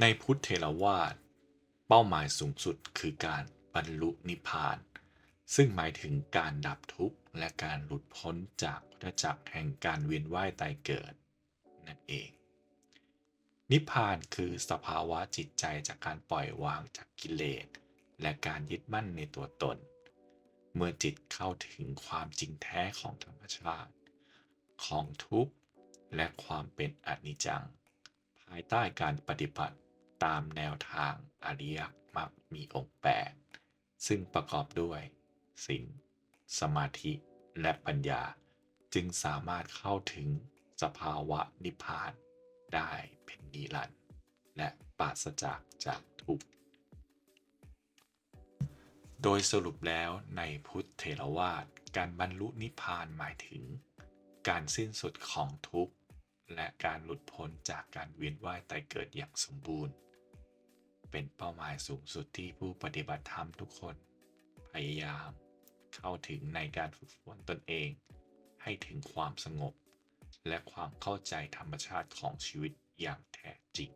ในพุทธเทรวาท เป้าหมายสูงสุดคือการบรรลุนิพพาน ซึ่งหมายถึงการดับทุกข์และการหลุดพ้นจากวัฏจักรแห่งการเวียนว่ายตายเกิด นั่นเอง นิพพานคือสภาวะจิตใจจากการปล่อยวางจากกิเลสและการยึดมั่นในตัวตน เมื่อจิตเข้าถึงความจริงแท้ของธรรมชาติ ของทุกข์และความเป็นอนิจจังายใต้การปฏิบัติตามแนวทางอริยมรรคมีองค์แปดซึ่งประกอบด้วยศีลสมาธิและปัญญาจึงสามารถเข้าถึงสภาวะนิพพานได้เป็นนิรันดร์และปราศจากจากทุกข์โดยสรุปแล้วในพุทธเถรวาทการบรรลุนิพพานหมายถึง การสิ้นสุดของทุกข์ และการหลุดพ้นจากการเวียนว่ายตายเกิดอย่างสมบูรณ์ เป็นเป้าหมายสูงสุดที่ผู้ปฏิบัติธรรมทุกคน พยายามเข้าถึงในการฝึกฝนตนเอง ให้ถึงความสงบ และความเข้าใจธรรมชาติของชีวิตอย่างแท้จริง